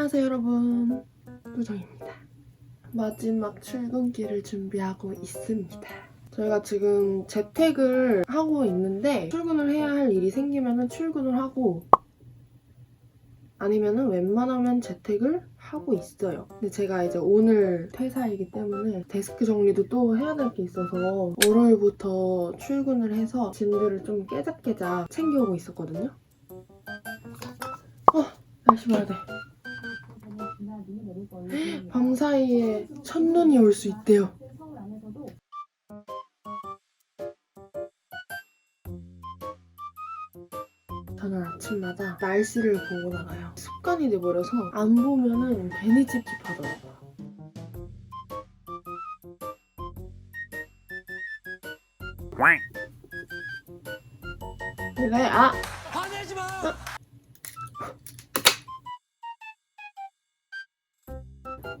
안녕하세요 여러분. 꾸정입니다. 마지막 출근길을 준비하고 있습니다. 저희가 지금 재택을 하고 있는데 출근을 해야 할 일이 생기면 출근을 하고 아니면 웬만하면 재택을 하고 있어요. 근데 제가 이제 오늘 퇴사이기 때문에 데스크 정리도 또 해야 될 게 있어서 월요일부터 출근을 해서 짐들을 좀 깨작깨작 챙겨오고 있었거든요. 어 날씨 봐야 돼 밤 사이에 첫눈이 올 수 있대요. 저는 아침마다 날씨를 보고 나가요. 습관이 돼버려서 안 보면은 괜히 찝찝하더라고요. 그래, 아! 화내지 마!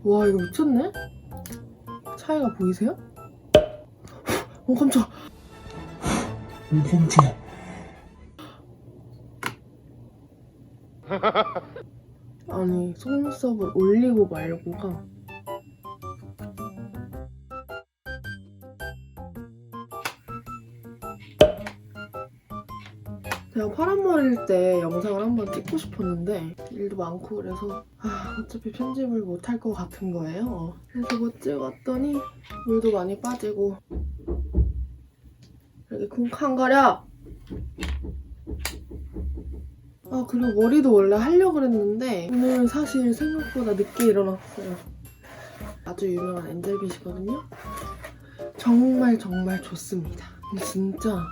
와, 이거 미쳤네? 차이가 보이세요? 어, 깜짝. 오 깜짝 아니 속눈썹을 올리고 말고가 제가 파란 머리일 때 영상을 한번 찍고 싶었는데 일도 많고 그래서 아, 어차피 편집을 못할 것 같은 거예요. 그래서 못 찍었더니 물도 많이 빠지고 이렇게 쿵쾅거려! 아 그리고 머리도 원래 하려고 그랬는데 오늘 사실 생각보다 늦게 일어났어요. 아주 유명한 엔젤빗이거든요. 정말 정말 좋습니다. 진짜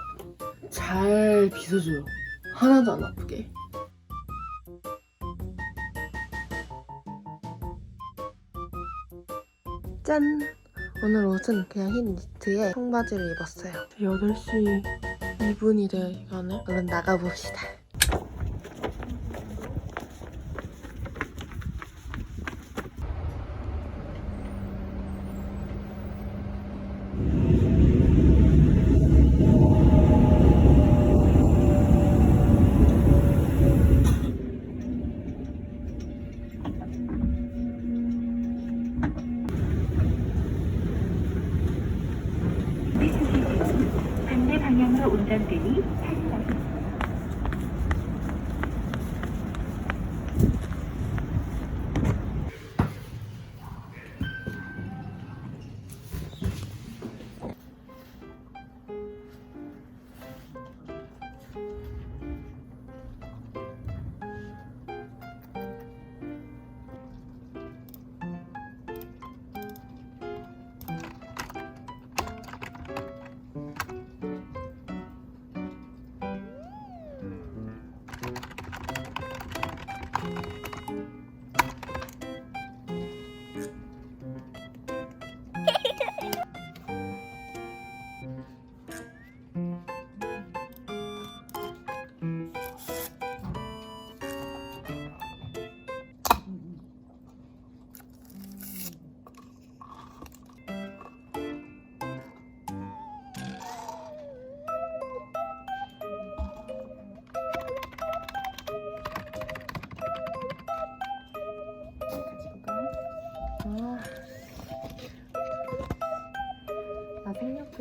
잘 빗어줘요. 하나도 안 아프게. 짠! 오늘 옷은 그냥 흰 니트에 청바지를 입었어요. 8시 2분이 돼가네 얼른 나가봅시다 অর্ডার দেরি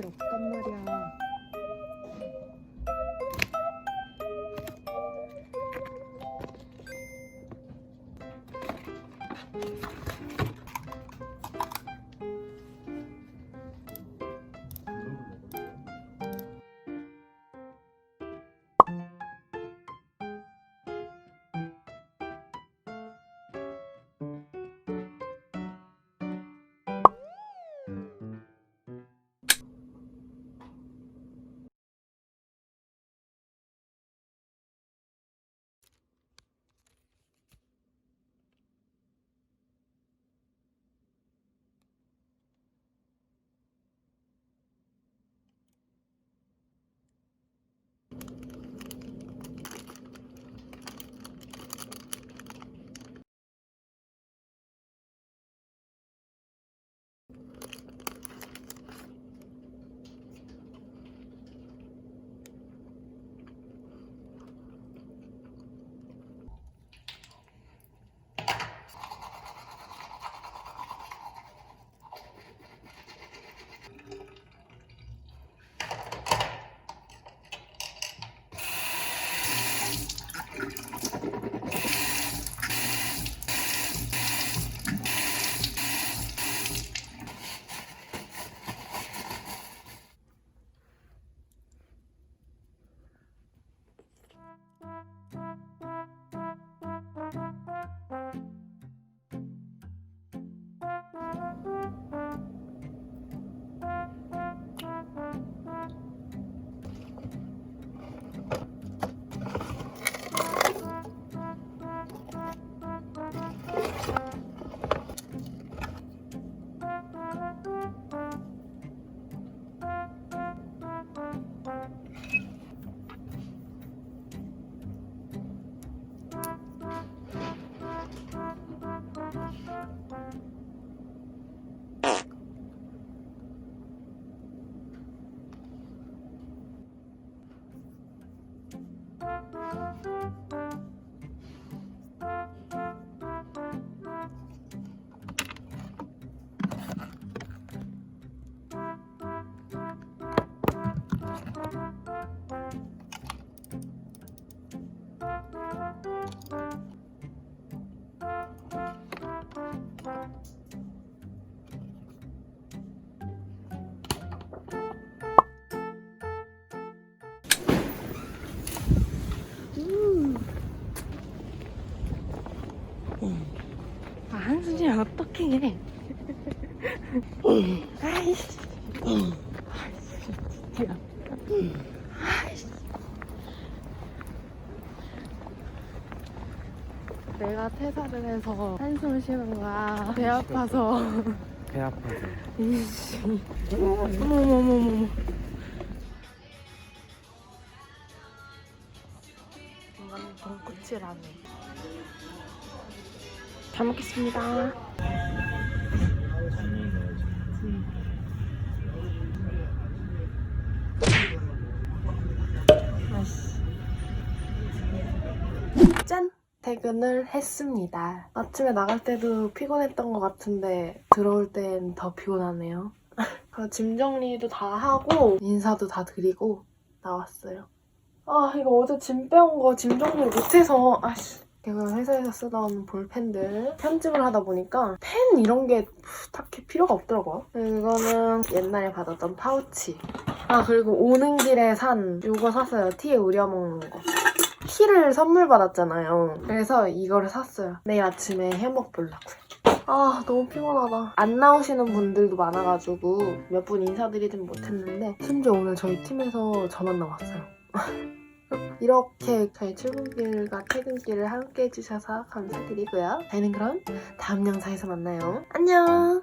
없단 말이야. Música 아니야 어떡해. 아이씨. 진짜 아이씨 내가 퇴사를 해서 한숨 쉬는 거야. 배 아파서. 배 아파서. 이씨 어머머머머머 이건 돈코츠라네 잘 먹겠습니다 맛있어 짠! 퇴근을 했습니다. 아침에 나갈 때도 피곤했던 것 같은데 들어올 땐 더 피곤하네요. 그짐 정리도 다 하고 인사도 다 드리고 나왔어요. 아 이거 어제 짐 빼온 거 짐 정리 못해서 아씨 제가 회사에서 쓰던 볼펜들 편집을 하다 보니까 펜 이런 게 딱히 필요가 없더라고요. 이거는 옛날에 받았던 파우치. 아 그리고 오는 길에 산 이거 샀어요. 티에 우려 먹는 거. 티를 선물 받았잖아요. 그래서 이거를 샀어요. 내일 아침에 해먹보려고요. 아 너무 피곤하다. 안 나오시는 분들도 많아가지고 몇 분 인사드리진 못했는데 심지어 오늘 저희 팀에서 저만 나왔어요. 이렇게 저희 출근길과 퇴근길을 함께 해주셔서 감사드리고요. 저희는 그럼 다음 영상에서 만나요. 안녕!